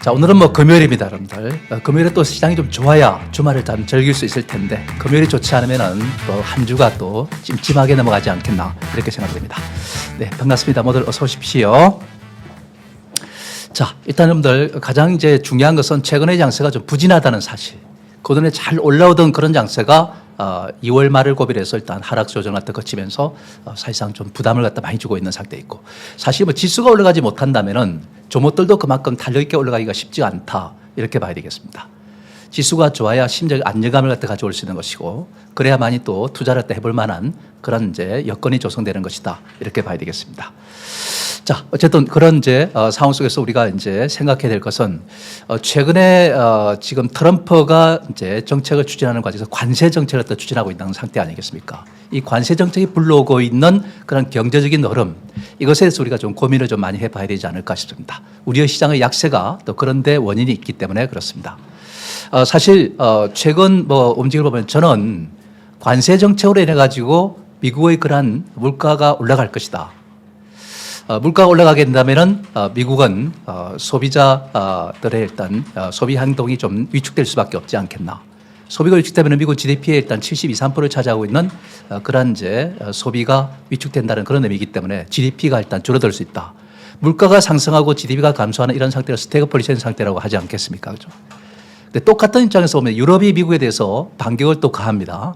자, 오늘은 뭐 금요일입니다, 여러분들. 어, 금요일에 또 시장이 좀 좋아야 주말을 좀 즐길 수 있을 텐데 금요일이 좋지 않으면은 또 한 주가 또 찜찜하게 넘어가지 않겠나 이렇게 생각됩니다. 네, 반갑습니다. 모두 어서 오십시오. 자, 일단 여러분들 가장 이제 중요한 것은 최근의 장세가 좀 부진하다는 사실. 그전에 잘 올라오던 그런 장세가 어, 2월 말을 고비해서 일단 하락 조정 갖다 거치면서 어, 사실상 좀 부담을 갖다 많이 주고 있는 상태 있고 사실 뭐 지수가 올라가지 못한다면은 조목들도 그만큼 탄력 있게 올라가기가 쉽지가 않다 이렇게 봐야 되겠습니다. 지수가 좋아야 심적 안정감을 갖다 가져올 수 있는 것이고 그래야만이 또 투자를 갖다 해볼 만한 그런 이제 여건이 조성되는 것이다 이렇게 봐야 되겠습니다. 자, 어쨌든 그런 이제 어, 상황 속에서 우리가 이제 생각해야 될 것은 어, 최근에 어, 지금 트럼프가 이제 정책을 추진하는 과정에서 관세 정책을 또 추진하고 있는 상태 아니겠습니까? 이 관세 정책이 불러오고 있는 그런 경제적인 흐름 이것에 대해서 우리가 좀 고민을 좀 많이 해봐야 되지 않을까 싶습니다. 우리의 시장의 약세가 또 그런데 원인이 있기 때문에 그렇습니다. 어, 사실 어, 최근 뭐 움직임을 보면 저는 관세 정책으로 인해 가지고 미국의 그러한 물가가 올라갈 것이다. 어, 물가가 올라가게 된다면은 어, 미국은 어, 소비자들의 일단 어, 소비 행동이 좀 위축될 수밖에 없지 않겠나. 소비가 위축되면 미국 GDP의 일단 72, 3%를 차지하고 있는 어, 그런 이제 어, 소비가 위축된다는 그런 의미이기 때문에 GDP가 일단 줄어들 수 있다. 물가가 상승하고 GDP가 감소하는 이런 상태를 스태그플레이션 상태라고 하지 않겠습니까? 그죠? 근데 똑같은 입장에서 보면 유럽이 미국에 대해서 반격을 또 가합니다.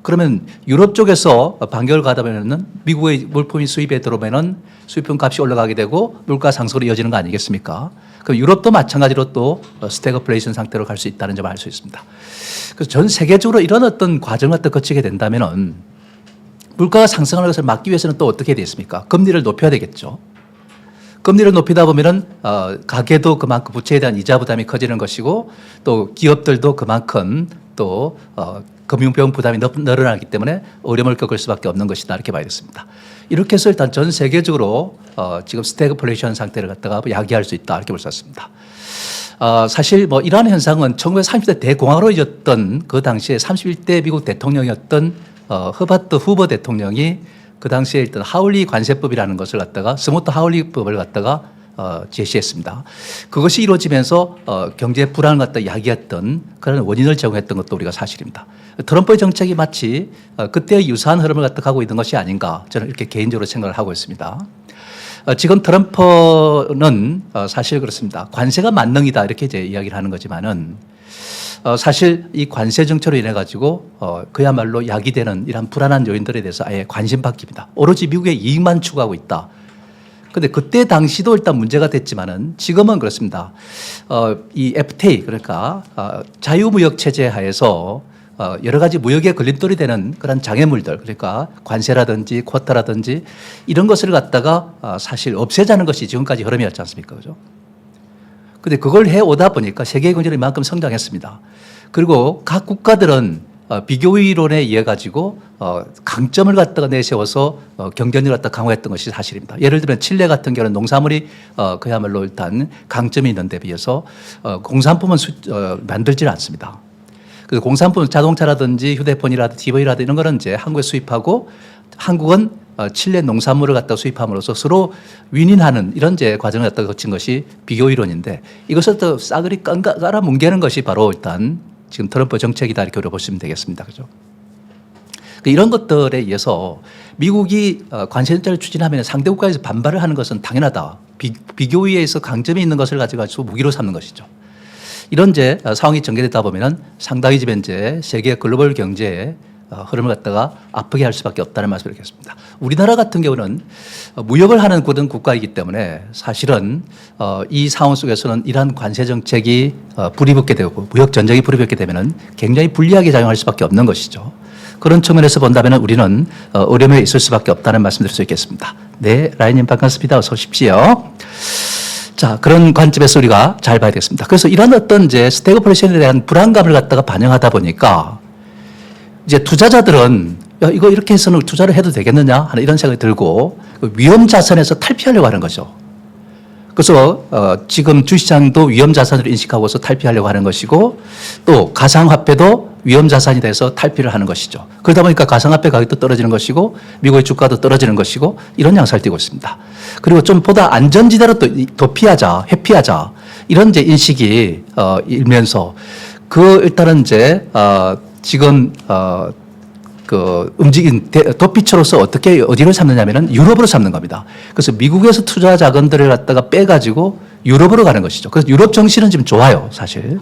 그러면 유럽 쪽에서 반격을 가다 보면은 미국의 물품이 수입에 들어오면은 수입품 값이 올라가게 되고 물가 상승으로 이어지는 거 아니겠습니까? 그럼 유럽도 마찬가지로 또 스태그플레이션 상태로 갈 수 있다는 점을 알 수 있습니다. 그래서 전 세계적으로 이런 어떤 과정을 또 거치게 된다면은 물가가 상승하는 것을 막기 위해서는 또 어떻게 되겠습니까? 금리를 높여야 되겠죠. 금리를 높이다 보면은 어, 가계도 그만큼 부채에 대한 이자 부담이 커지는 것이고 또 기업들도 그만큼 또 어, 금융비용 부담이 너- 늘어나기 때문에 어려움을 겪을 수밖에 없는 것이다 이렇게 봐야겠습니다. 이렇게 해서 일단 전 세계적으로 어, 지금 스태그플레이션 상태를 갖다가 야기할 수 있다 이렇게 볼 수 있습니다. 어, 사실 뭐 이러한 현상은 1930대 대공화로 이었던 그 당시에 31대 미국 대통령이었던 어, 허바트 후보 대통령이 그 당시에 일단 하울리 관세법이라는 것을 갖다가 스모트 하울리법을 갖다가 어, 제시했습니다. 그것이 이루어지면서 어, 경제 불안을 갖다 야기했던 그런 원인을 제공했던 것도 우리가 사실입니다. 트럼프의 정책이 마치 어, 그때의 유사한 흐름을 갖다 가고 있는 것이 아닌가 저는 이렇게 개인적으로 생각을 하고 있습니다. 어, 지금 트럼프는 어, 사실 그렇습니다. 관세가 만능이다 이렇게 이제 이야기를 하는 거지만은 어, 사실 이 관세 정책으로 인해 가지고 어, 그야말로 야기되는 이러한 불안한 요인들에 대해서 아예 관심 바뀝니다. 오로지 미국의 이익만 추구하고 있다. 근데 그때 당시도 일단 문제가 됐지만은 지금은 그렇습니다. 어, 이 FTA 그러니까 어, 자유무역 체제 하에서 어, 여러 가지 무역에 걸림돌이 되는 그런 장애물들 그러니까 관세라든지 쿼터라든지 이런 것을 갖다가 어, 사실 없애자는 것이 지금까지 흐름이었지 않습니까? 그죠? 근데 그걸 해 오다 보니까 세계 경제는 이만큼 성장했습니다. 그리고 각 국가들은 어, 비교이론에 의해 가지고 어, 강점을 갖다가 내세워서 어, 경쟁력을 갖다 강화했던 것이 사실입니다. 예를 들면 칠레 같은 경우는 농산물이 어, 그야말로 일단 강점이 있는 데 비해서 어, 공산품은 수, 어, 만들지는 않습니다. 그래서 공산품 자동차라든지 휴대폰이라든지 TV라든지 이런 거는 이제 한국에 수입하고 한국은 어, 칠레 농산물을 갖다 수입함으로써 서로 윈윈하는 이런 이제 과정을 갖다 거친 것이 비교 이론인데 이것을 또 싸그리 깔아 뭉개는 것이 바로 일단 지금 트럼프 정책이다 이렇게 보시면 되겠습니다. 그죠? 그 이런 것들에 의해서 미국이 어, 관세 정책을 추진하면 상대 국가에서 반발을 하는 것은 당연하다. 비, 비교위에서 강점이 있는 것을 가지고 무기로 삼는 것이죠. 이런 이제 어, 상황이 전개되다 보면은 상당히 지금 이제 세계 글로벌 경제의 어, 흐름을 갖다가 아프게 할 수밖에 없다는 말씀을 드리겠습니다. 우리나라 같은 경우는 어, 무역을 하는 고등 국가이기 때문에 사실은 어, 이 상황 속에서는 이러한 관세 정책이 어, 불이 붙게 되고 무역 전쟁이 불이 붙게 되면은 굉장히 불리하게 작용할 수밖에 없는 것이죠. 그런 측면에서 본다면 우리는 어, 어려움에 있을 수밖에 없다는 말씀드릴 수 있겠습니다. 네, 라인님 반갑습니다. 어서 오십시오. 자, 그런 관점에서 우리가 잘 봐야 되겠습니다. 그래서 이런 어떤 이제 스태그플레이션에 대한 불안감을 갖다가 반영하다 보니까 이제 투자자들은 야, 이거 이렇게 해서는 투자를 해도 되겠느냐 하는 이런 생각이 들고 그 위험 자산에서 탈피하려고 하는 거죠. 그래서 어, 지금 주시장도 위험 자산으로 인식하고서 탈피하려고 하는 것이고 또 가상화폐도 위험 자산이 돼서 탈피를 하는 것이죠. 그러다 보니까 가상화폐 가격도 떨어지는 것이고 미국의 주가도 떨어지는 것이고 이런 양상을 띠고 있습니다. 그리고 좀 보다 안전지대로 또 이- 도피하자, 회피하자 이런 이제 인식이 어, 일면서 그 일단은 이제 어, 지금 어, 그 움직인 대- 도피처로서 어떻게 어디로 삼느냐면은 유럽으로 삼는 겁니다. 그래서 미국에서 투자 자금들을 갖다가 빼가지고 유럽으로 가는 것이죠. 그래서 유럽 정신은 지금 좋아요, 사실.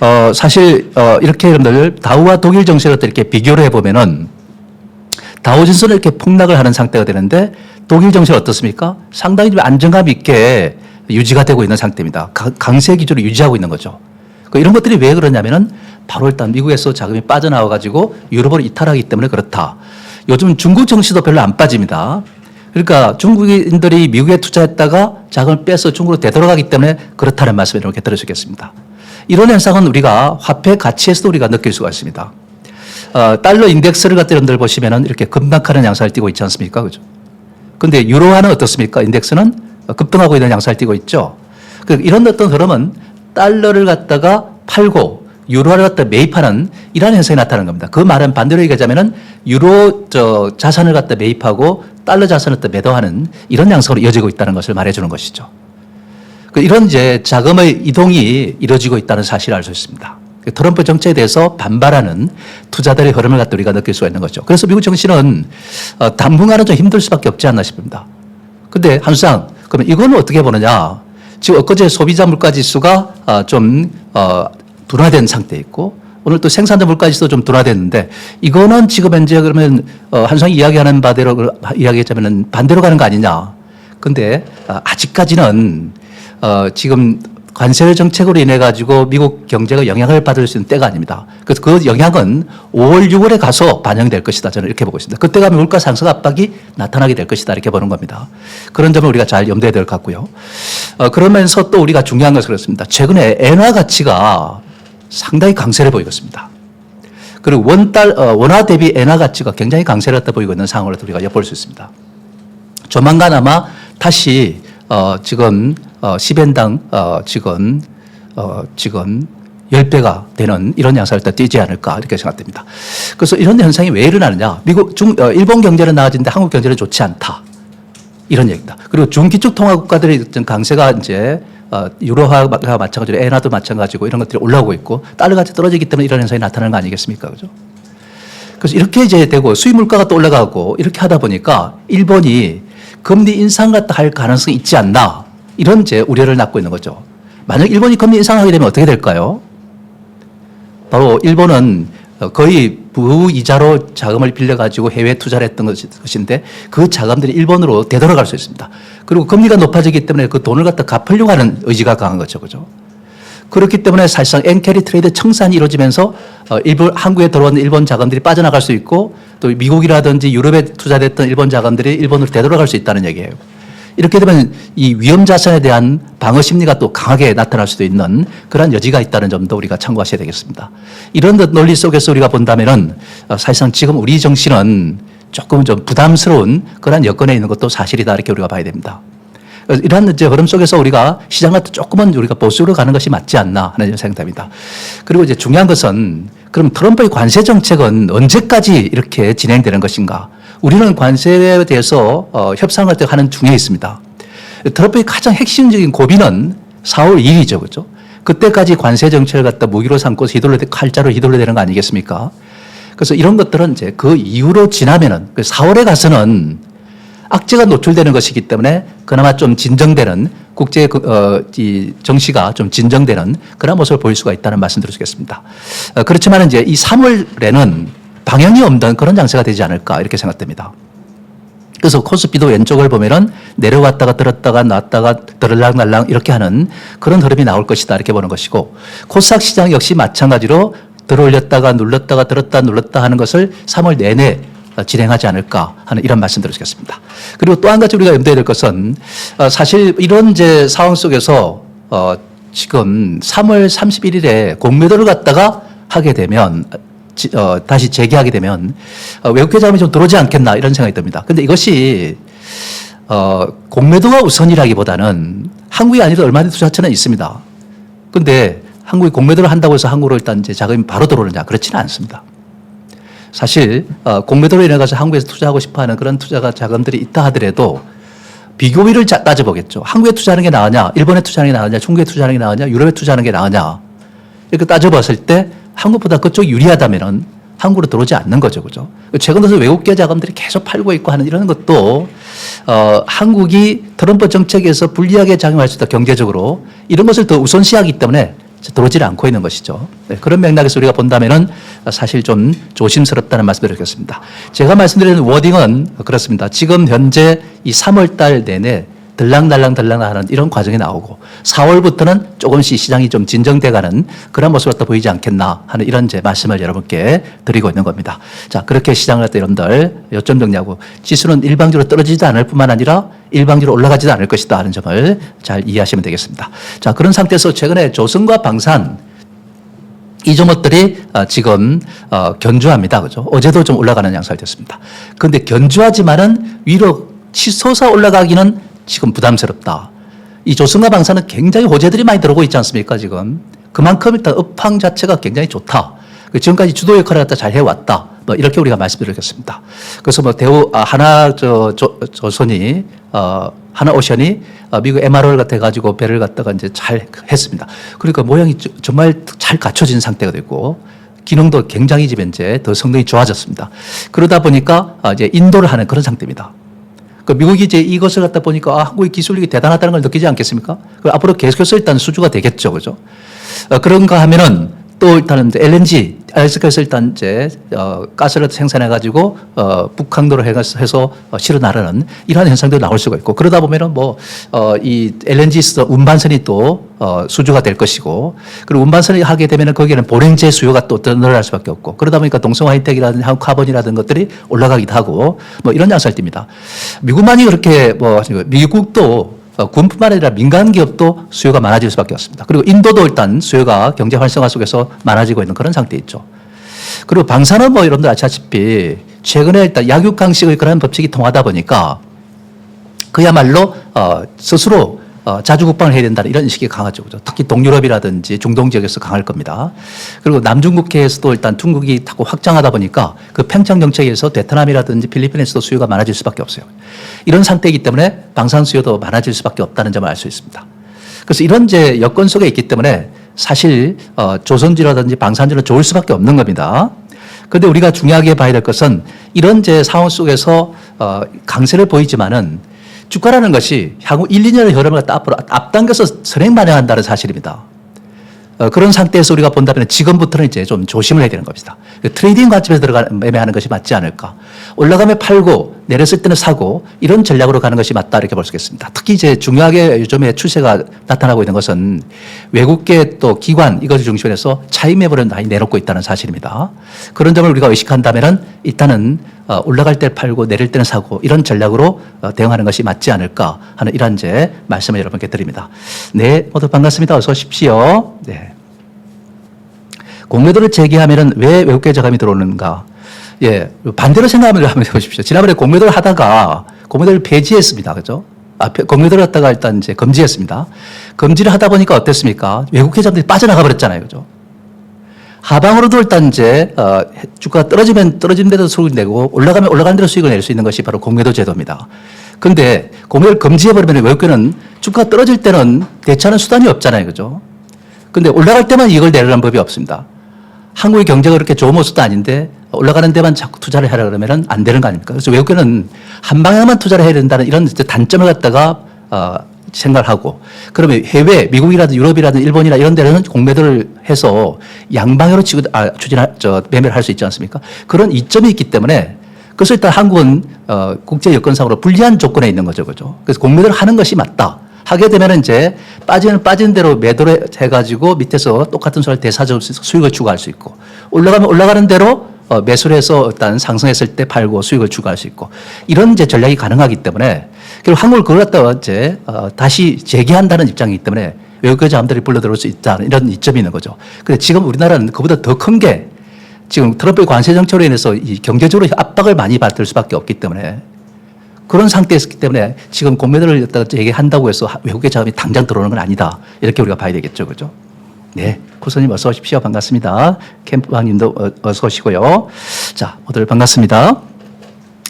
어, 사실 어, 이렇게 여러분들 다우와 독일 정신을 이렇게 비교를 해보면은 다우진스는 이렇게 폭락을 하는 상태가 되는데 독일 정신 어떻습니까? 상당히 좀 안정감 있게 유지가 되고 있는 상태입니다. 가- 강세 기조를 유지하고 있는 거죠. 그 이런 것들이 왜 그러냐면은 바로 일단 미국에서 자금이 빠져나와 가지고 유럽으로 이탈하기 때문에 그렇다. 요즘 중국 정시도 별로 안 빠집니다. 그러니까 중국인들이 미국에 투자했다가 자금을 빼서 중국으로 되돌아가기 때문에 그렇다는 말씀을 이렇게 들으시겠습니다. 이런 현상은 우리가 화폐 가치에서도 우리가 느낄 수가 있습니다. 어, 달러 인덱스를 갖다 여러분들 보시면은 이렇게 급락하는 양상을 띠고 있지 않습니까? 그죠? 근데 유로화는 어떻습니까? 인덱스는 급등하고 있는 양상을 띠고 있죠. 그 이런 어떤 흐름은 달러를 갖다가 팔고 유로화를 갖다 매입하는 이러한 현상이 나타나는 겁니다. 그 말은 반대로 얘기하자면은 유로 저 자산을 갖다 매입하고 달러 자산을 갖다 매도하는 이런 양상으로 이어지고 있다는 것을 말해주는 것이죠. 그 이런 이제 자금의 이동이 이루어지고 있다는 사실을 알 수 있습니다. 그 트럼프 정책에 대해서 반발하는 투자들의 흐름을 갖다 우리가 느낄 수가 있는 거죠. 그래서 미국 정신은 어, 당분간은 좀 힘들 수밖에 없지 않나 싶습니다. 근데 한수상 그러면 이거는 어떻게 보느냐? 지금 엊그제 소비자 물가 지수가 어, 좀 어, 둔화된 상태에 있고 오늘 또 생산자 물가 지수도 좀 둔화됐는데 이거는 지금 현재 그러면 어, 한수상이 이야기하는 바대로 그- 이야기했자면은 반대로 가는 거 아니냐? 근데 어, 아직까지는 어, 지금 관세 정책으로 인해 가지고 미국 경제가 영향을 받을 수 있는 때가 아닙니다. 그래서 그 영향은 5월, 6월에 가서 반영될 것이다. 저는 이렇게 보고 있습니다. 그때 가면 물가 상승 압박이 나타나게 될 것이다. 이렇게 보는 겁니다. 그런 점을 우리가 잘 염두에 될 것 같고요. 어, 그러면서 또 우리가 중요한 것은 그렇습니다. 최근에 엔화 가치가 상당히 강세를 보이고 있습니다. 그리고 원달, 어, 원화 대비 엔화 가치가 굉장히 강세를 갖다 보이고 있는 상황을 우리가 엿볼 수 있습니다. 조만간 아마 다시 어 지금 어 10엔당 어 지금 어 지금 10배가 되는 이런 양상을 또 띄지 않을까 이렇게 생각됩니다. 그래서 이런 현상이 왜 일어나느냐? 미국 중 어, 일본 경제는 나아지는데 한국 경제는 좋지 않다. 이런 얘기입니다. 그리고 중기축 통화 국가들의 강세가 이제 어, 유로화가 마찬가지로 엔화도 마찬가지고 이런 것들이 올라오고 있고 달러 가치 떨어지기 때문에 이런 현상이 나타나는 거 아니겠습니까? 그죠? 그래서 이렇게 이제 되고 수입 물가가 또 올라가고 이렇게 하다 보니까 일본이 금리 인상 같다 할 가능성이 있지 않나 이런 이제 우려를 낳고 있는 거죠. 만약 일본이 금리 인상하게 되면 어떻게 될까요? 바로 일본은 거의 부이자로 자금을 빌려가지고 해외 투자를 했던 것인데 그 자금들이 일본으로 되돌아갈 수 있습니다. 그리고 금리가 높아지기 때문에 그 돈을 갖다 갚으려고 하는 의지가 강한 거죠. 그죠? 그렇기 때문에 사실상 엔캐리 트레이드 청산이 이루어지면서 어, 일본 한국에 들어온 일본 자금들이 빠져나갈 수 있고 또 미국이라든지 유럽에 투자됐던 일본 자금들이 일본으로 되돌아갈 수 있다는 얘기예요. 이렇게 되면 이 위험 자산에 대한 방어 심리가 또 강하게 나타날 수도 있는 그러한 여지가 있다는 점도 우리가 참고하셔야 되겠습니다. 이런 논리 속에서 우리가 본다면은 어, 사실상 지금 우리 정신은 조금 좀 부담스러운 그러한 여건에 있는 것도 사실이다 이렇게 우리가 봐야 됩니다. 그래서 이러한 이제 흐름 속에서 우리가 시장 같은 조금은 우리가 보수로 가는 것이 맞지 않나 하는 생각됩니다. 그리고 이제 중요한 것은 그럼 트럼프의 관세 정책은 언제까지 이렇게 진행되는 것인가? 우리는 관세에 대해서 어, 협상을 때 하는 중에 있습니다. 트럼프의 가장 핵심적인 고비는 4월 2일이죠. 그죠? 그때까지 관세 정책을 갖다 무기로 삼고 휘둘러, 칼자로 휘둘러야 되는 거 아니겠습니까? 그래서 이런 것들은 이제 그 이후로 지나면은 4월에 가서는 악재가 노출되는 것이기 때문에 그나마 좀 진정되는 국제 그, 어, 이 정시가 좀 진정되는 그런 모습을 보일 수가 있다는 있겠습니다. 어, 그렇지만 이제 이 3월에는 방향이 없는 그런 장세가 되지 않을까 이렇게 생각됩니다. 그래서 코스피도 왼쪽을 보면은 내려왔다가 들었다가 놨다가 들을랑날랑 이렇게 하는 그런 흐름이 나올 것이다 이렇게 보는 것이고 코스닥 시장 역시 마찬가지로 들어올렸다가 눌렀다가 들었다 눌렀다 하는 것을 3월 내내 어, 진행하지 않을까 하는 이런 말씀 드리겠습니다. 그리고 또 한 가지 우리가 염두에 될 것은 어, 사실 이런 이제 상황 속에서 어 지금 3월 31일에 공매도를 갖다가 하게 되면 지- 어, 다시 재개하게 되면 어, 외국계 자금이 좀 들어오지 않겠나 이런 생각이 듭니다. 근데 이것이 어, 공매도가 우선이라기보다는 한국이 아니라 얼마든지 투자처는 있습니다. 근데 한국이 공매도를 한다고 해서 한국으로 일단 이제 자금이 바로 들어오느냐 그렇지는 않습니다. 사실 어, 공매도로 인해 가서 한국에서 투자하고 싶어하는 그런 투자가 자금들이 있다 하더라도 비교비를 자- 따져보겠죠. 한국에 투자하는 게 나으냐, 일본에 투자하는 게 나으냐, 중국에 투자하는 게 나으냐, 유럽에 투자하는 게 나으냐. 이렇게 따져봤을 때 한국보다 그쪽이 유리하다면은 한국으로 들어오지 않는 거죠. 그죠? 최근 들어서 외국계 자금들이 계속 팔고 있고 하는 이런 것도 어, 한국이 트럼프 정책에서 불리하게 작용할 수 있다 경제적으로 이런 것을 더 우선시하기 때문에 들어오질 않고 있는 것이죠. 네, 그런 맥락에서 우리가 본다면은 사실 좀 조심스럽다는 말씀을 드리겠습니다. 제가 말씀드리는 워딩은 그렇습니다. 지금 현재 이 3월 달 내내 들락날락 들락날락하는 이런 과정이 나오고 4월부터는 조금씩 시장이 좀 진정돼가는 그런 모습을 갖다 보이지 않겠나 하는 이런 제 말씀을 여러분께 드리고 있는 겁니다. 자 그렇게 시장을 갖다 여러분들 요점 정리하고 지수는 일방적으로 떨어지지 않을 뿐만 아니라 일방적으로 올라가지도 않을 것이다 하는 점을 잘 이해하시면 되겠습니다. 자 그런 상태에서 최근에 조선과 방산 이 종목들이 어, 지금 어, 견주합니다. 그죠? 어제도 좀 올라가는 양상이 됐습니다. 그런데 견주하지만은 위로 치솟아 올라가기는 지금 부담스럽다. 이 조선과 방사는 굉장히 호재들이 많이 들어오고 있지 않습니까? 지금 그만큼 일단 업황 자체가 굉장히 좋다. 그 지금까지 주도 역할을 갖다 잘 해왔다. 뭐 이렇게 우리가 말씀드리겠습니다. 그래서 뭐 대우 아, 하나 저, 조, 조선이 어, 하나 오션이 어, 미국 MRO를 갖다 가지고 배를 갖다가 이제 잘 했습니다. 그러니까 모양이 저- 정말 잘 갖춰진 상태가 됐고 기능도 굉장히 지금 이제 더 성능이 좋아졌습니다. 그러다 보니까 아, 이제 인도를 하는 그런 상태입니다. 그 미국이 이제 이것을 갖다 보니까 아, 한국의 기술력이 대단하다는 걸 느끼지 않겠습니까? 그 앞으로 계속해서 일단 수주가 되겠죠, 그죠? 어, 그런가 하면은 또 일단은 LNG, 알스카에서 일단 이제 어, 가스를 생산해 가지고 어, 북항도로 해서 어, 실어 나르는 이러한 현상도 나올 수가 있고 그러다 보면은 뭐이 LNG 운반선이 또 어, 수주가 될 것이고 그리고 운반선을 하게 되면은 거기에는 보냉제 수요가 또더 늘어날 수밖에 없고 그러다 보니까 동성 하이텍이라든지 한국 카본이라든 것들이 올라가기도 하고 뭐 이런 양상을 띱니다. 미국만이 그렇게 뭐 미국도 어, 군뿐만 아니라 민간 기업도 수요가 많아질 수밖에 없습니다. 그리고 인도도 일단 수요가 경제 활성화 속에서 많아지고 있는 그런 상태 있죠. 그리고 방사는 뭐 여러분들 아시다시피 최근에 일단 약육강식의 그런 법칙이 통하다 보니까 그야말로 어, 스스로 어, 자주 국방을 해야 된다는 이런 인식이 강하죠. 그죠? 특히 동유럽이라든지 중동 지역에서 강할 겁니다. 그리고 남중국해에서도 일단 중국이 자꾸 확장하다 보니까 그 평창 정책에서 베트남이라든지 필리핀에서도 수요가 많아질 수밖에 없어요. 이런 상태이기 때문에 방산 수요도 많아질 수밖에 없다는 점을 알 수 있습니다. 그래서 이런 이제 여건 속에 있기 때문에 사실 어, 조선지라든지 방산지는 좋을 수밖에 없는 겁니다. 그런데 우리가 중요하게 봐야 될 것은 이런 이제 상황 속에서 어, 강세를 보이지만은 주가라는 것이 향후 1, 2년의 흐름을 앞으로 앞당겨서 선행 반영한다는 사실입니다. 어, 그런 상태에서 우리가 본다면 지금부터는 이제 좀 조심을 해야 되는 겁니다. 그 트레이딩 관점에서 들어가 매매하는 것이 맞지 않을까. 올라가면 팔고 내렸을 때는 사고 이런 전략으로 가는 것이 맞다 이렇게 볼 수 있겠습니다. 특히 이제 중요하게 요즘에 추세가 나타나고 있는 것은 외국계 또 기관 이것을 중심으로 해서 차익 매물을 많이 내놓고 있다는 사실입니다. 그런 점을 우리가 의식한다면은 일단은 어, 올라갈 때 팔고 내릴 때는 사고 이런 전략으로 어, 대응하는 것이 맞지 않을까 하는 이런 이제 말씀을 여러분께 드립니다. 네, 모두 반갑습니다. 어서 오십시오. 네. 공매도를 제기하면은 왜 외국계 자금이 들어오는가? 예, 반대로 생각하면 한번 해보십시오. 지난번에 공매도를 하다가 공매도를 폐지했습니다. 그죠? 아, 폐- 공매도를 갖다가 일단 이제 금지했습니다. 금지를 하다 보니까 어땠습니까? 외국계 자금들이 빠져나가 버렸잖아요. 그죠? 하방으로도 일단 이제 어, 주가가 떨어지면 떨어진 데도 수익을 내고 올라가면 올라가는 대로 수익을 낼 수 있는 것이 바로 공매도 제도입니다. 근데 공매도를 금지해버리면 외국계는 주가가 떨어질 때는 대처하는 수단이 없잖아요. 그죠? 근데 올라갈 때만 이걸 내려는 법이 없습니다. 한국의 경제가 그렇게 좋은 모습도 아닌데 올라가는 데만 자꾸 투자를 하라 그러면은 안 되는 거 아닙니까? 그래서 외국계는 한 방향만 투자를 해야 된다는 이런 단점을 갖다가 어, 생각을 하고 그러면 해외 미국이라든 유럽이라든 일본이나 이런 데는 공매도를 해서 양방향으로 치고 아, 추진할 저 매매를 할 수 있지 않습니까? 그런 이점이 있기 때문에 그래서 일단 한국은 어, 국제 여건상으로 불리한 조건에 있는 거죠, 그죠? 그래서 공매도를 하는 것이 맞다. 하게 되면 이제 빠지는 빠지는 대로 매도를 해가지고 밑에서 똑같은 수를 대사적 수익을 추구할 수 있고 올라가면 올라가는 대로 어, 매수를 해서 일단 상승했을 때 팔고 수익을 추구할 수 있고 이런 이제 전략이 가능하기 때문에 그리고 한국을 그걸 갖다가 이제 어, 다시 재개한다는 입장이기 때문에 외국계 자금들이 불러들어올 수 있다는 이런 이점이 있는 거죠. 근데 지금 우리나라는 그보다 더 큰 게 지금 트럼프의 관세 정책으로 인해서 이 경제적으로 압박을 많이 받을 수밖에 없기 때문에 그런 상태였기 때문에 지금 공매도를 얘기한다고 해서 외국계 자금이 당장 들어오는 건 아니다. 이렇게 우리가 봐야 되겠죠. 그죠? 네. 코스님 어서 오십시오. 반갑습니다. 캠프방님도 어- 어서 오시고요. 자, 모두 반갑습니다.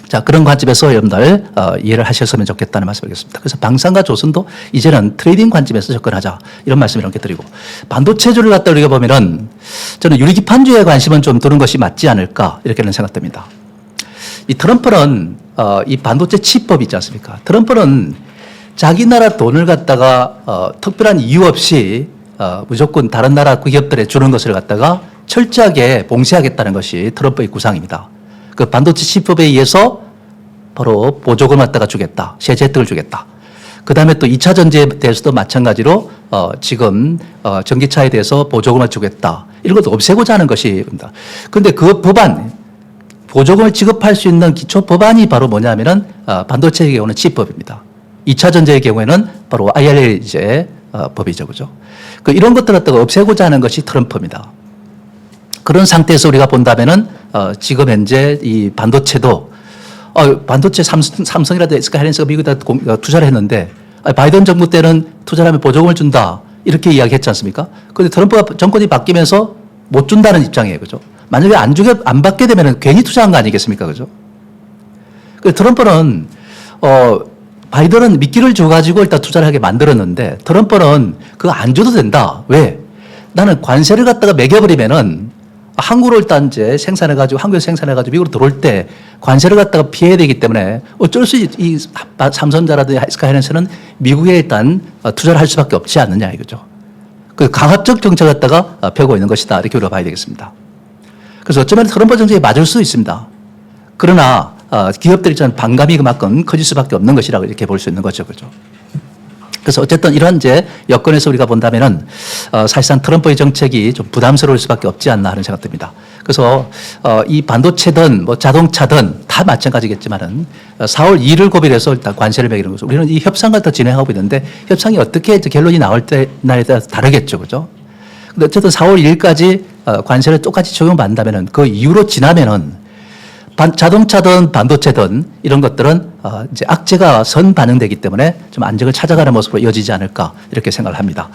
자, 그런 관점에서 여러분들 어, 이해를 하셨으면 좋겠다는 말씀드리겠습니다. 그래서 방산과 조선도 이제는 트레이딩 관점에서 접근하자 이런 말씀 이렇게 드리고 반도체주를 갖다 우리가 보면은 저는 유리기판주에 관심은 좀 두는 것이 맞지 않을까 이렇게는 생각됩니다. 이 트럼프는 어, 이 반도체 칩법 있지 않습니까? 트럼프는 자기 나라 돈을 갖다가 어, 특별한 이유 없이 어, 무조건 다른 나라 기업들에 주는 것을 갖다가 철저하게 봉쇄하겠다는 것이 트럼프의 구상입니다. 그 반도체 칩법에 의해서 바로 보조금 갖다가 주겠다. 세제 혜택을 주겠다. 그 다음에 또 2차 전지에 대해서도 마찬가지로 어, 지금 어, 전기차에 대해서 보조금을 주겠다. 이런 것도 없애고자 하는 것입니다. 그런데 그 법안, 보조금을 지급할 수 있는 기초 법안이 바로 뭐냐면은 어, 반도체의 경우는 칩법입니다. 2차 전지의 경우에는 바로 IRA 이제 어, 법이죠, 그죠? 그 이런 것들 갖다가 없애고자 하는 것이 트럼프입니다. 그런 상태에서 우리가 본다면은 어, 지금 현재 이 반도체도 어, 반도체 삼성, 삼성이라도 SK 하이닉스가 미국에다 공- 어, 투자를 했는데 아, 바이든 정부 때는 투자를 하면 보조금을 준다 이렇게 이야기했지 않습니까? 그런데 트럼프가 정권이 바뀌면서 못 준다는 입장이에요, 그죠? 만약에 안 주게 안 받게 되면은 괜히 투자한 거 아니겠습니까, 그죠? 그 트럼프는 어 바이든은 미끼를 줘가지고 일단 투자를 하게 만들었는데 트럼프는 그거 안 줘도 된다. 왜? 나는 관세를 갖다가 매겨버리면은 한국으로 일단 이제 생산해가지고 한국에서 생산해가지고 미국으로 들어올 때 관세를 갖다가 피해야 되기 때문에 어쩔 수, 있- 이 삼성자라든지 스카이낸스는 미국에 일단 어, 투자를 할 수밖에 없지 않느냐 이거죠. 그 강압적 정책을 갖다가 어, 펴고 있는 것이다. 이렇게 우리가 봐야 되겠습니다. 그래서 어쩌면 트럼프 정책이 맞을 수 있습니다. 그러나 어, 기업들이 저는 반감이 그만큼 커질 수밖에 없는 것이라고 이렇게 볼 수 있는 거죠. 그죠? 그래서 어쨌든 이런 이제 여건에서 우리가 본다면은 어, 사실상 트럼프의 정책이 좀 부담스러울 수밖에 없지 않나 하는 생각 듭니다. 그래서 어, 이 반도체든 뭐 자동차든 다 마찬가지겠지만은 어, 4월 2일을 고비해서 일단 관세를 매기는 거죠. 우리는 이 협상을 더 진행하고 있는데 협상이 어떻게 결론이 나올 때 날에 따라서 다르겠죠. 그죠? 근데 어쨌든 4월 2일까지 어, 관세를 똑같이 적용받는다면은 그 이후로 지나면은 반- 자동차든 반도체든 이런 것들은 어, 이제 악재가 선 반영되기 때문에 좀 안정을 찾아가는 모습으로 이어지지 않을까 이렇게 생각을 합니다.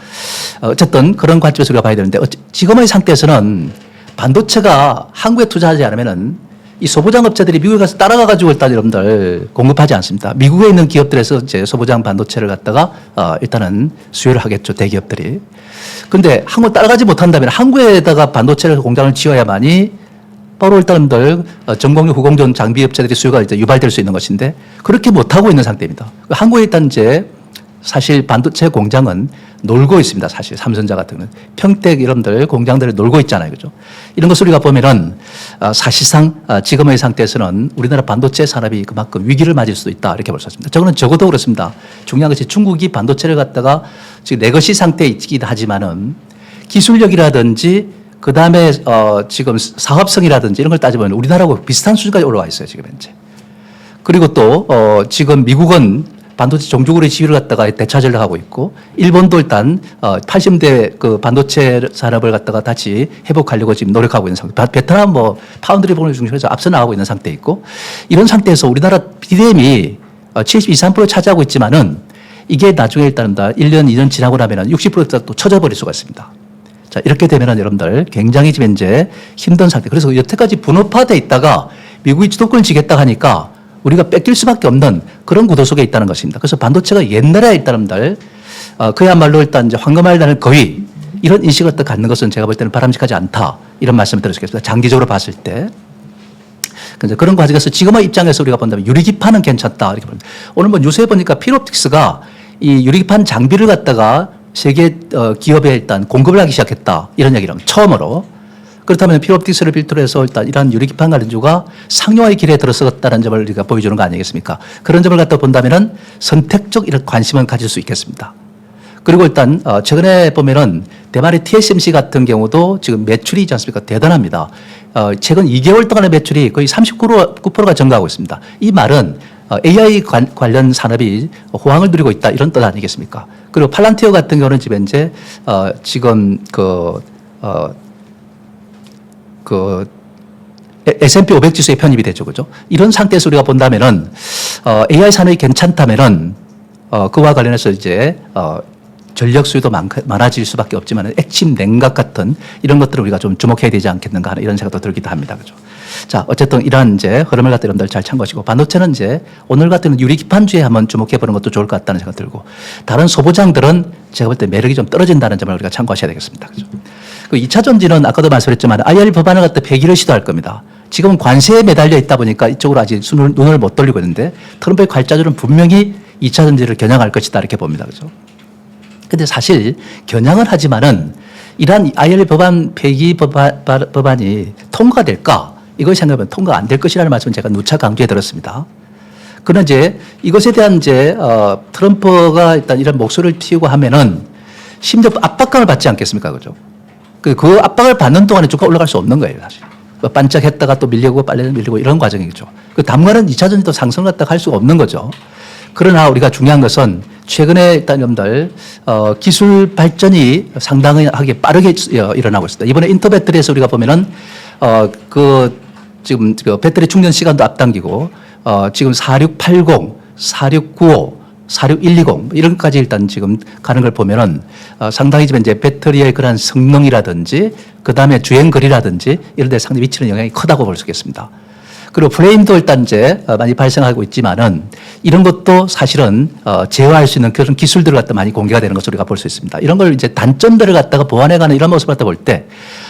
어, 어쨌든 그런 관점에서 우리가 봐야 되는데 어찌- 지금의 상태에서는 반도체가 한국에 투자하지 않으면은 이 소부장 업체들이 미국에 가서 따라가 가지고 일단 여러분들 공급하지 않습니다. 미국에 있는 기업들에서 이제 소부장 반도체를 갖다가 어, 일단은 수요를 하겠죠 대기업들이. 근데 한국 따라가지 못한다면 한국에다가 반도체를 공장을 지어야만이 바로 일단들 어, 전공용 후공전 장비 업체들이 수요가 이제 유발될 수 있는 것인데 그렇게 못 하고 있는 상태입니다. 한국에 일단 이제 사실 반도체 공장은 놀고 있습니다. 사실 삼성자 같은 경우는 평택 이런들 공장들을 놀고 있잖아요. 그죠? 이런 것을 우리가 보면은 어, 사실상 어, 지금의 상태에서는 우리나라 반도체 산업이 그만큼 위기를 맞을 수도 있다. 이렇게 볼 수 있습니다. 저거는 적어도 그렇습니다. 중요한 것이 중국이 반도체를 갖다가 지금 내것이 상태에 있긴 하지만은 기술력이라든지 그 다음에 어 지금 사업성이라든지 이런 걸 따지면 우리나라하고 비슷한 수준까지 올라와 있어요 지금 현재. 그리고 또 어 지금 미국은 반도체 종주국의 지위를 갖다가 대차전을 하고 있고 일본도 일단 어 80대 그 반도체 산업을 갖다가 다시 회복하려고 지금 노력하고 있는 상태. 바- 베트남 뭐 파운드리 본을 중심해서 앞서 나가고 있는 상태 있고 이런 상태에서 우리나라 BDM이 어, 72, 3% 차지하고 있지만은 이게 나중에 일단은 다 1년, 2년 지나고 나면은 60%또 쳐져버릴 수가 있습니다. 자, 이렇게 되면은 여러분들 굉장히 지금 이제 힘든 상태. 그래서 여태까지 분업화돼 있다가 미국이 주도권을 지겠다 하니까 우리가 뺏길 수밖에 없는 그런 구도 속에 있다는 것입니다. 그래서 반도체가 옛날에 일단들 어, 그야말로 일단 이제 황금알단을 거의 이런 인식을 또 갖는 것은 제가 볼 때는 바람직하지 않다. 이런 말씀을 드리겠습니다. 장기적으로 봤을 때. 근데 그런 과정에서 지금의 입장에서 우리가 본다면 유리기판은 괜찮다 이렇게 봅니다. 오늘 뭐 뉴스에 보니까 필옵틱스가 이 유리기판 장비를 갖다가 세계 어, 기업에 일단 공급을 하기 시작했다 이런 합니다. 처음으로 그렇다면 필옵틱스를 필두로 해서 일단 이러한 유리기판 관련주가 상용화의 길에 들어섰다는 점을 우리가 보여주는 거 아니겠습니까? 그런 점을 갖다 본다면은 선택적 이런 관심을 가질 수 있겠습니다. 그리고 일단 어, 최근에 보면은 대만의 TSMC 같은 경우도 지금 매출이 있지 않습니까? 대단합니다. 어, 최근 2개월 동안의 매출이 거의 39%, 9%가 증가하고 있습니다. 이 말은 어, AI 관, 관련 산업이 호황을 누리고 있다 이런 뜻 아니겠습니까? 그리고 팔란티어 같은 경우는 지금 현재 어, 지금 그 어, 그 S&P 500 지수에 편입이 되죠, 그죠? 이런 상태에서 우리가 본다면은 어, AI 산업이 괜찮다면은 어, 그와 관련해서 이제 어, 전력 수요도 많, 많아질 수밖에 없지만 액침 냉각 같은 이런 것들을 우리가 좀 주목해야 되지 않겠는가 하는 이런 생각도 들기도 합니다. 그죠? 자, 어쨌든 이러한 이제 흐름을 갖다 여러분들 잘 참고하시고 반도체는 이제 오늘 같은 유리 기판주에 한번 주목해 보는 것도 좋을 것 같다는 생각 들고 다른 소보장들은 제가 볼 때 매력이 좀 떨어진다는 점을 우리가 참고하셔야 되겠습니다. 그죠? 그 2차 전지는 아까도 말씀드렸지만 IR 법안을 갖다 폐기를 시도할 겁니다. 지금 관세에 매달려 있다 보니까 이쪽으로 아직 눈을, 못 돌리고 있는데 트럼프의 관자들은 분명히 2차 전지를 겨냥할 것이다 이렇게 봅니다. 그죠? 근데 사실 겨냥은 하지만은 이러한 IR 법안 폐기 법안, 법안이 통과될까? 이걸 생각하면 통과 안 될 것이라는 말씀을 제가 누차 강조해 들었습니다. 그러나 이제 이것에 대한 이제 어, 트럼프가 일단 이런 목소리를 튀우고 하면은 심지어 압박감을 받지 않겠습니까? 그죠? 그, 그 압박을 받는 동안에 주가 올라갈 수 없는 거예요, 사실. 뭐 반짝했다가 또 밀리고 빨리 밀리고 이런 과정이죠. 그 당분간은 2차 전지도 상승을 갖다가 할 수가 없는 거죠. 그러나 우리가 중요한 것은 최근에 일단 여러분들 어, 기술 발전이 상당하게 빠르게 어, 일어나고 있습니다. 이번에 인터 배터리에서 우리가 보면은 어, 그 지금 그 배터리 충전 시간도 앞당기고 어, 지금 4680, 4695 46120 이런 것까지 일단 지금 가는 걸 보면은 어, 상당히 지금 이제 배터리의 그러한 성능이라든지 그 다음에 주행 거리라든지 이런 데 상당히 미치는 영향이 크다고 볼 수 있겠습니다. 그리고 일단 이제 어, 많이 발생하고 있지만은 이런 것도 사실은 어, 제어할 수 있는 그런 기술들을 갖다 많이 공개가 되는 것을 우리가 볼 수 있습니다. 이런 걸 이제 단점들을 갖다가 보완해가는 이런 모습을 갖다 볼 때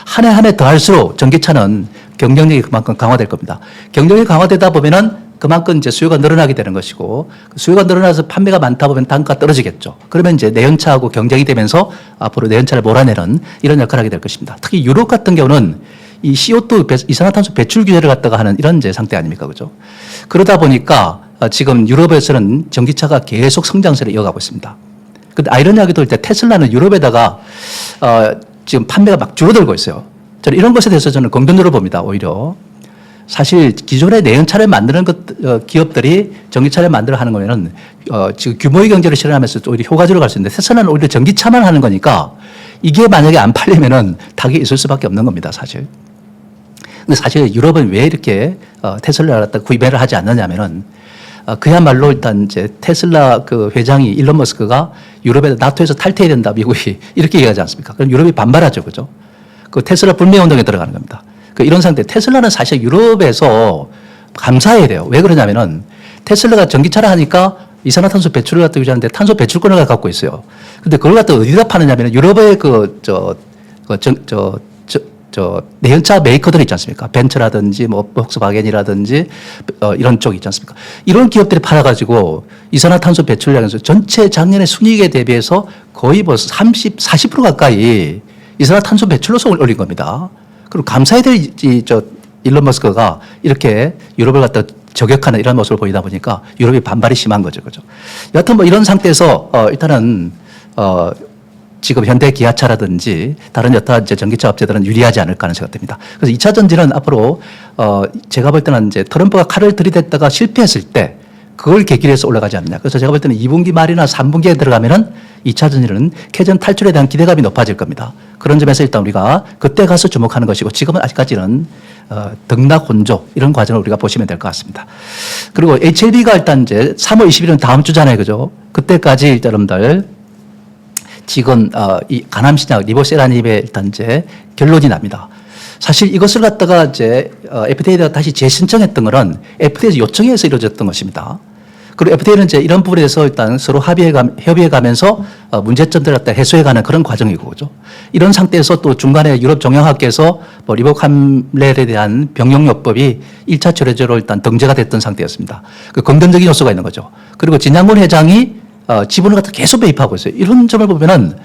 한 해 한 해 더 할수록 전기차는 경쟁력이 그만큼 강화될 겁니다. 경쟁력이 강화되다 보면은 그만큼 이제 수요가 늘어나게 되는 것이고 그 수요가 늘어나서 판매가 많다 보면 단가 떨어지겠죠. 그러면 이제 내연차하고 경쟁이 되면서 앞으로 내연차를 몰아내는 이런 역할을 하게 될 것입니다. 특히 유럽 같은 경우는 이 CO2 배- 이산화탄소 배출 규제를 갖다가 하는 이런 이제 상태 아닙니까, 그죠? 그러다 보니까 어, 지금 유럽에서는 전기차가 계속 성장세를 이어가고 있습니다. 근데 아이러니하게도 일단 테슬라는 유럽에다가 어, 지금 판매가 막 줄어들고 있어요. 저는 이런 것에 대해서 저는 긍정적으로 봅니다, 오히려. 사실 기존의 내연차를 만드는 것, 어, 기업들이 전기차를 만들어 하는 거면은, 어, 지금 규모의 경제를 실현하면서 오히려 효과적으로 갈 수 있는데, 테슬라는 오히려 전기차만 하는 거니까 이게 만약에 안 팔리면은 타격이 있을 수밖에 없는 겁니다, 사실. 근데 사실 유럽은 왜 이렇게 어, 테슬라를 갖다 구입을 하지 않느냐면은 어, 그야말로 일단 이제 테슬라 그 회장이 일론 머스크가 유럽에 나토에서 탈퇴해야 된다 미국이 이렇게 얘기하지 않습니까? 그럼 유럽이 반발하죠, 그죠? 그 테슬라 불매 운동에 들어가는 겁니다. 그 이런 상태 테슬라는 사실 유럽에서 감사해야 돼요. 왜 그러냐면은 테슬라가 전기차를 하니까 이산화탄소 배출을 갖다 유지하는데 탄소 배출권을 갖고 있어요. 근데 그걸 갖다 어디다 파느냐면 유럽의 그, 저, 그, 정, 저, 저, 저, 내연차 메이커들 있지 않습니까? 벤츠라든지 뭐, 폭스바겐이라든지 어, 이런 쪽 있지 않습니까? 이런 기업들이 팔아가지고 이산화탄소 배출량에서 전체 작년의 순이익에 대비해서 거의 벌써 30, 40% 가까이 이산화탄소 배출로서 올린 겁니다. 그리고 감사해야 될, 이, 저, 일론 머스크가 이렇게 유럽을 갖다 저격하는 이런 모습을 보이다 보니까 유럽이 반발이 심한 거죠. 그죠. 여하튼 뭐 이런 상태에서 어, 일단은 어, 지금 현대 기아차라든지 다른 여타 이제 전기차 업체들은 유리하지 않을까 하는 생각 듭니다. 그래서 2차 전지는 앞으로 어, 제가 볼 때는 이제 트럼프가 칼을 들이댔다가 실패했을 때 그걸 계기로 해서 올라가지 않느냐. 그래서 제가 볼 때는 2분기 말이나 3분기에 들어가면은 2차 전지는 캐전 탈출에 대한 기대감이 높아질 겁니다. 그런 점에서 일단 우리가 그때 가서 주목하는 것이고 지금은 아직까지는 어, 등락 혼조 이런 과정을 우리가 보시면 될 것 같습니다. 그리고 HLB가 일단 이제 3월 20일은 다음 주잖아요. 그죠? 그때까지 여러분들 지금 어, 이 가남신약 리보세라닙의 일단 이제 결론이 납니다. 사실 이것을 갖다가 이제 어, FDA가 다시 재신청했던 것은 FDA에서 요청해서 이루어졌던 것입니다. 그리고 FDA는 이제 이런 부분에 대해서 일단 서로 합의해 가, 협의해 가면서 어, 문제점들을 갖다 해소해 가는 그런 과정이고, 그죠. 이런 상태에서 또 중간에 유럽 정형학계에서 뭐 리보캄렐에 대한 병용요법이 1차 처리제로 일단 등재가 됐던 상태였습니다. 그 긍정적인 요소가 있는 거죠. 그리고 진양군 회장이 어, 지분을 갖다 계속 매입하고 있어요. 이런 점을 보면은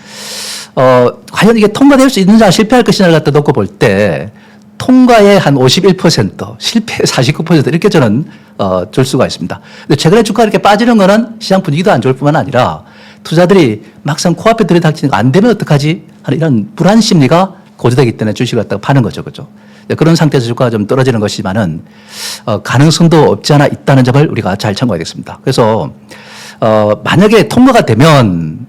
어, 과연 이게 통과될 수 있느냐 실패할 것이냐를 갖다 놓고 볼 때 통과의 한 51%, 실패 49% 이렇게 저는 어, 줄 수가 있습니다. 근데 최근에 주가 이렇게 빠지는 거는 시장 분위기도 안 좋을 뿐만 아니라 투자들이 막상 코앞에 들이닥치니까 안 되면 어떡하지? 하는 이런 불안 심리가 고조되기 때문에 주식을 갖다가 파는 거죠. 그죠? 네, 그런 상태에서 주가가 좀 떨어지는 것이지만은 어, 가능성도 없지 않아 있다는 점을 우리가 잘 참고하겠습니다. 그래서 어, 만약에 통과가 되면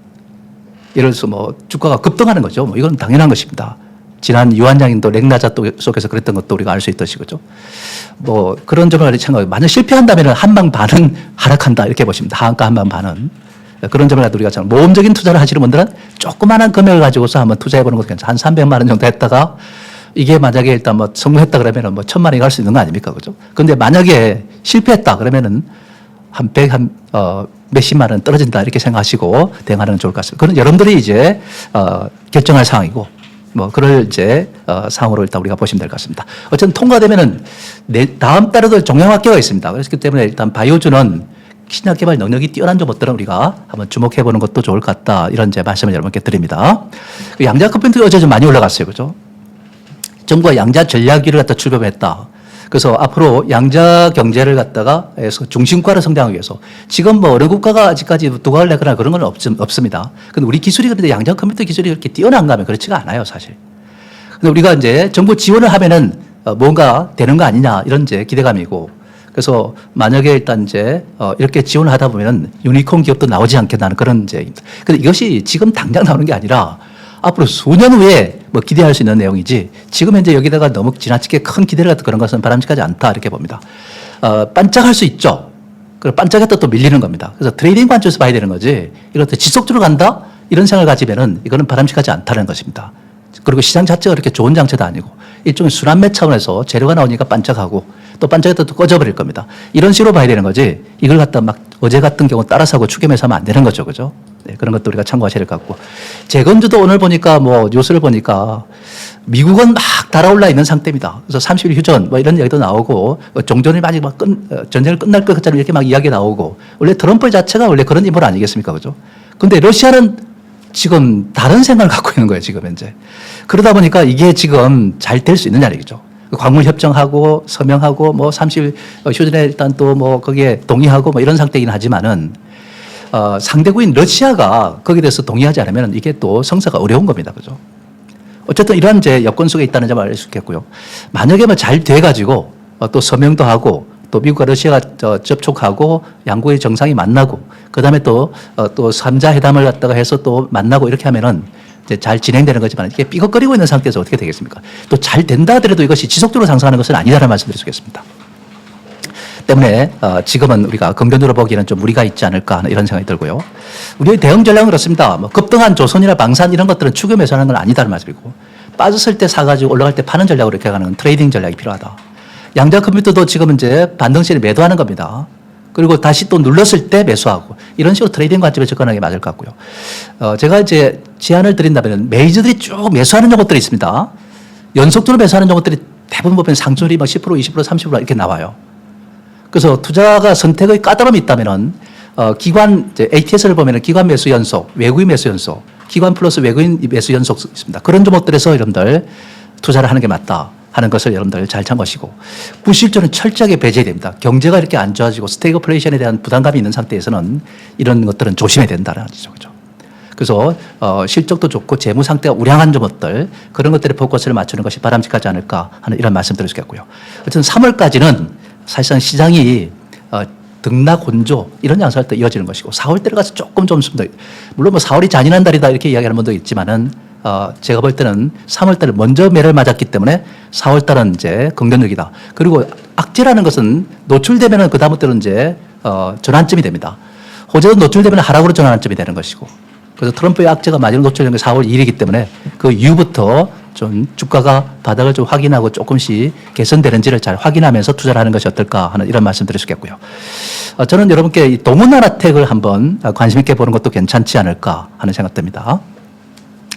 예를 들어서 뭐 주가가 급등하는 거죠. 뭐 이건 당연한 것입니다. 지난 유한양인도 렉나자 또 속에서 그랬던 것도 우리가 알 수 있듯이 그죠. 뭐 그런 점을 참고해. 만약 실패한다면 한방 반은 하락한다 이렇게 보십니다. 하한가 한방 반은. 그런 점을 우리가 참 모험적인 투자를 하시는 분들은 조그마한 금액을 가지고서 한번 투자해 보는 것도 괜찮아요. 한 300만 원 정도 했다가 이게 만약에 일단 뭐 성공했다 그러면은 뭐 천만 원이 갈 수 있는 거 아닙니까? 그죠? 근데 만약에 실패했다 그러면은 한 백, 한, 어, 몇십만 원 떨어진다 이렇게 생각하시고 대응하는 게 좋을 것 같습니다. 그건 여러분들이 이제, 어, 결정할 사항이고 뭐, 그럴 이제, 어, 상황으로 일단 우리가 보시면 될 것 같습니다. 어쨌든 통과되면은 내, 다음 달에도 종양학계가 있습니다. 그렇기 때문에 일단 바이오주는 신약 개발 능력이 뛰어난 점들은 우리가 한번 주목해 보는 것도 좋을 것 같다. 이런 제 말씀을 여러분께 드립니다. 그 양자 컴퓨터가 어제 좀 많이 올라갔어요. 그죠? 정부가 양자 전략위를 갖다 출범했다. 그래서 앞으로 양자 경제를 갖다가 해서 중심과를 성장하기 위해서 지금 뭐 어느 국가가 아직까지 두각을 내거나 그런 건 없, 없습니다. 근데 우리 기술이 그런데 양자 컴퓨터 기술이 그렇게 뛰어난가 하면 그렇지가 않아요, 사실. 근데 우리가 이제 정부 지원을 하면은 어, 뭔가 되는 거 아니냐 이런 이제 기대감이고 그래서 만약에 일단 이제 어, 이렇게 지원을 하다 보면은 유니콘 기업도 나오지 않겠다는 그런 이제 근데 이것이 지금 당장 나오는 게 아니라 앞으로 수년 후에 뭐 기대할 수 있는 내용이지 지금 현재 여기다가 너무 지나치게 큰 기대를 갖다 그런 것은 바람직하지 않다 이렇게 봅니다. 어, 반짝할 수 있죠. 그리고 반짝했다 또 밀리는 겁니다. 그래서 트레이딩 관점에서 봐야 되는 거지 이것도 지속적으로 간다 이런 생각을 가지면은 이거는 바람직하지 않다는 것입니다. 그리고 시장 자체가 그렇게 좋은 장치도 아니고 일종의 순환매 차원에서 재료가 나오니까 반짝하고 또 반짝했다 또 꺼져버릴 겁니다. 이런 식으로 봐야 되는 거지 이걸 갖다 막 어제 같은 경우 따라서 하고 추겸해서 하면 안 되는 거죠. 그죠? 네, 그런 것도 우리가 참고하셔야 될 것 같고. 재건주도 오늘 보니까 뭐 뉴스를 보니까 미국은 막 달아올라 있는 상태입니다. 그래서 30일 휴전 뭐 이런 얘기도 나오고 어, 종전이 많이 막 끝, 어, 전쟁을 끝날 것 같잖아요. 이렇게 막 이야기 나오고 원래 트럼프 자체가 원래 그런 인물 아니겠습니까? 그죠? 근데 러시아는 지금 다른 생각을 갖고 있는 거예요. 지금 현재. 그러다 보니까 이게 지금 잘 될 수 있느냐 얘기죠. 광물 협정하고 서명하고 뭐 30일 휴전에 일단 또 뭐 거기에 동의하고 뭐 이런 상태이긴 하지만은 어, 상대국인 러시아가 거기에 대해서 동의하지 않으면 이게 또 성사가 어려운 겁니다. 그죠? 어쨌든 이러한 이제 여건 속에 있다는 점을 알 수 있겠고요. 만약에 뭐 잘 돼가지고 어, 또 서명도 하고 또 미국과 러시아가 저 접촉하고 양국의 정상이 만나고 그 다음에 또, 어, 또 3자 회담을 갖다가 해서 또 만나고 이렇게 하면은 이제 잘 진행되는 거지만 이게 삐걱거리고 있는 상태에서 어떻게 되겠습니까? 또 잘 된다 하더라도 이것이 지속적으로 상승하는 것은 아니다라는 말씀 드리겠습니다. 때문에 어, 지금은 우리가 긍정적으로 보기에는 좀 무리가 있지 않을까 하는 이런 생각이 들고요. 우리의 대응 전략은 그렇습니다. 뭐 급등한 조선이나 방산 이런 것들은 추격 매수하는 건 아니다는 말씀이고 빠졌을 때 사가지고 올라갈 때 파는 전략으로 이렇게 가는 트레이딩 전략이 필요하다. 양자 컴퓨터도 지금 이제 반등세를 매도하는 겁니다. 그리고 다시 또 눌렀을 때 매수하고 이런 식으로 트레이딩 관점에 접근하는 게 맞을 것 같고요. 어, 제가 이제 제안을 드린다면 메이저들이 쭉 매수하는 것들이 있습니다. 연속적으로 매수하는 것들이 대부분 보면 상승률이 막 10%, 20%, 30% 이렇게 나와요. 그래서 투자가 선택의 까다로움이 있다면은 어, 기관 이제 ATS를 보면은 기관 매수 연속, 외국인 매수 연속, 기관 플러스 외국인 매수 연속 있습니다. 그런 종목들에서 여러분들 투자를 하는 게 맞다 하는 것을 여러분들 잘 참고하시고 부실조는 철저하게 배제해야 됩니다. 경제가 이렇게 안 좋아지고 스테이크플레이션에 대한 부담감이 있는 상태에서는 이런 것들은 조심해야 된다는 거죠. 그죠? 그래서 어, 실적도 좋고 재무 상태가 우량한 점들 그런 것들에 포커스를 맞추는 것이 바람직하지 않을까 하는 이런 말씀 드릴 수 있겠고요. 어쨌든 3월까지는 사실상 시장이 어, 등락 혼조 이런 양상을 또 이어지는 것이고 4월 때를 가서 조금 좀더 물론 뭐 4월이 잔인한 달이다 이렇게 이야기하는 분도 있지만은 어, 제가 볼 때는 3월 달에 먼저 매를 맞았기 때문에 4월 달은 이제 긍정적이다. 그리고 악재라는 것은 노출되면은 그 다음부터는 이제 어, 전환점이 됩니다. 호재도 노출되면 하락으로 전환점이 되는 것이고 그래서 트럼프의 악재가 마지막 노출된 게 4월 2일이기 때문에 그 이후부터 좀 주가가 바닥을 좀 확인하고 조금씩 개선되는지를 잘 확인하면서 투자를 하는 것이 어떨까 하는 이런 말씀 있겠고요. 어, 저는 여러분께 이 동문나라텍을 한번 관심 있게 보는 것도 괜찮지 않을까 하는 생각 듭니다.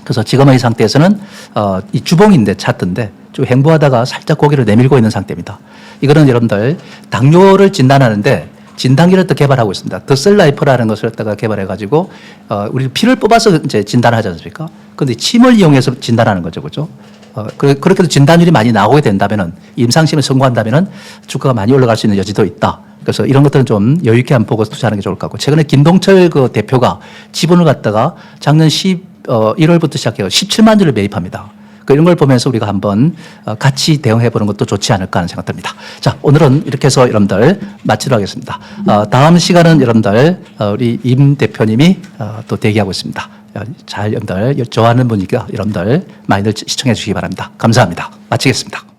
그래서 지금의 이 상태에서는 어, 이 주봉인데 차트인데 좀 행보하다가 살짝 고개를 내밀고 있는 상태입니다. 이거는 여러분들 당뇨를 진단하는데 진단기를 또 개발하고 있습니다. 더셀라이프라는 것을 갖다가 개발해가지고 어, 우리 피를 뽑아서 이제 진단을 하지 않습니까? 근데 침을 이용해서 진단하는 거죠, 그죠? 어, 그- 그렇게 해서 진단율이 많이 나오게 된다면은 임상시험에 성공한다면은 주가가 많이 올라갈 수 있는 여지도 있다. 그래서 이런 것들은 좀 여유 있게 한번 보고 투자하는 게 좋을 것 같고 최근에 김동철 그 대표가 지분을 갖다가 작년 10, 어, 1월부터 시작해서 17만 주를 매입합니다. 그 이런 걸 보면서 우리가 한번 어, 같이 대응해 보는 것도 좋지 않을까 하는 생각 듭니다. 자, 오늘은 이렇게 해서 여러분들 마치도록 하겠습니다. 어, 다음 시간은 여러분들 어, 우리 임 대표님이 어, 또 대기하고 있습니다. 어, 잘 여러분들 좋아하는 분이니까 여러분들 많이들 시청해 주시기 바랍니다. 감사합니다. 마치겠습니다.